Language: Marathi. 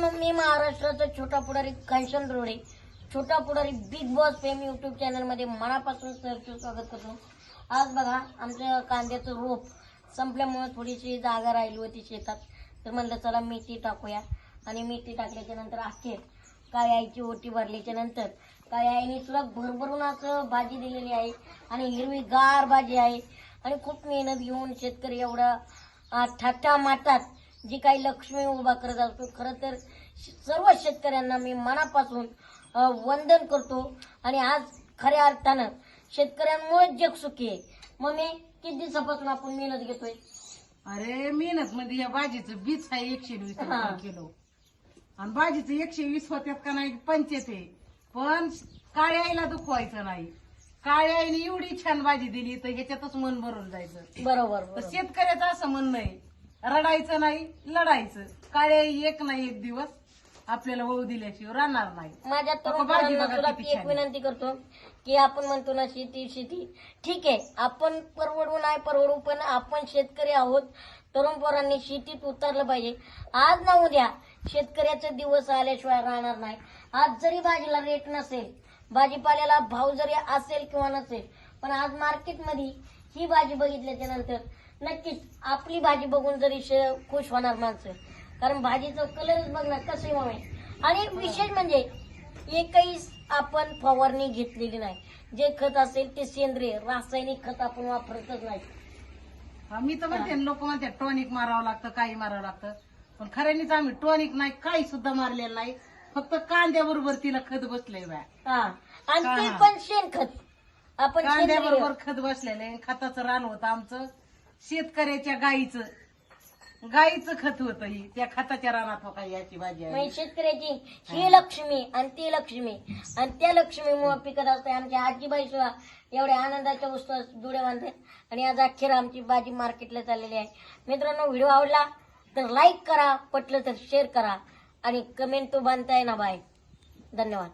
मित्रांनो मी महाराष्ट्राचा छोटा पुढारी घनश्याम रोडे छोटा पुढारी बिग बॉस फेम युट्यूब चॅनलमध्ये मनापासून सरचं स्वागत करतो. आज बघा आमचं कांद्याचं रोप संपल्यामुळे थोडीशी जागा राहिली होती शेतात. तर म्हणलं चला मेथी टाकूया. आणि मेथी टाकल्याच्या नंतर अखेर काय आईची ओटी भरल्याच्या नंतर काय आईने तुला भरभरून असं भाजी दिलेली आहे. आणि हिरवी गार भाजी आहे. आणि खूप मेहनत घेऊन शेतकरी एवढा अं, थाटा माटात जी काही लक्ष्मी उभा करत असतो खरं तर सर्व शेतकऱ्यांना मी मनापासून वंदन करतो. आणि आज खऱ्या अर्थानं शेतकऱ्यांमुळे जग सुखी आहे. मग मी किती दिवसापासून आपण मेहनत घेतोय? अरे मेहनत मध्ये या भाजीचं बीच आहे एकशे वीस हा. रुपये किलो. आणि भाजीचं एकशे वीस होत्यात का नाही पंचेते पण काळ्या आईला दुखवायचं नाही. काळ्या आईने एवढी छान भाजी दिली तर ह्याच्यातच मन भरून जायचं. बरोबर तर बरोबर. शेतकऱ्याचं असं म्हणणं आहे रडायचं नाही लढायचं. आई एक नाही एक दिवस आपल्याला होऊ दिल्याशिवाय राहणार नाही. माझ्या तरुण बाबा, भाजी पोरांना बघा तुला किती ती एक छान. विनंती करतो की आपण म्हणतो ना शेती शेती. ठीक आहे आपण परवडू नाही परवडू पण आपण शेतकरी आहोत. तरुण पोरांनी शेतीत उतरलं पाहिजे. आज ना उद्या शेतकऱ्याचे दिवस आल्याशिवाय राहणार नाही. आज जरी भाजीला रेट नसेल भाजीपाल्याला भाव जरी असेल किंवा नसेल पण आज मार्केटमध्ये ही भाजी बघितल्याच्या नंतर नक्कीच. आपली भाजी बघून जरी खुश होणार माणसं कारण भाजीचं कलरच बघ ना कसं मामे? आणि विशेष म्हणजे एकही आपण फवारणी घेतलेली नाही. जे खत असेल ते सेंद्रिय रासायनिक खत आपण वापरतच नाही. मी तर म्हणते लोक म्हणतात टॉनिक मारावं लागतं काही मारावं लागतं. पण खऱ्यानीच आम्ही टॉनिक नाही काही सुद्धा मारलेलं नाही. फक्त कांद्याबरोबर तिला खत बसलंय बा. आणि ते. पण शेणखत. आपण कांद्याबरोबर खत बसलेलं आहे खताचं रान होतं आमचं. शेतकऱ्याच्या गाईचं. गाईचं खत होतं ही त्या खताच्या रानात हो काही याची भाजी आहे म्हणजे शेतकऱ्याची ही. लक्ष्मी आणि ती लक्ष्मी. आणि त्या लक्ष्मीमुळे पिकत असते आमच्या आजीबाई सुद्धा एवढ्या आनंदाच्या वस्तू जुड्या बांधतात. आणि आज अखेर आमची भाजी मार्केटला चाललेली आहे. मित्रांनो व्हिडिओ आवडला तर लाईक करा. पटलं तर शेअर करा. आणि कमेंट तो बांधताय ना बाय धन्यवाद.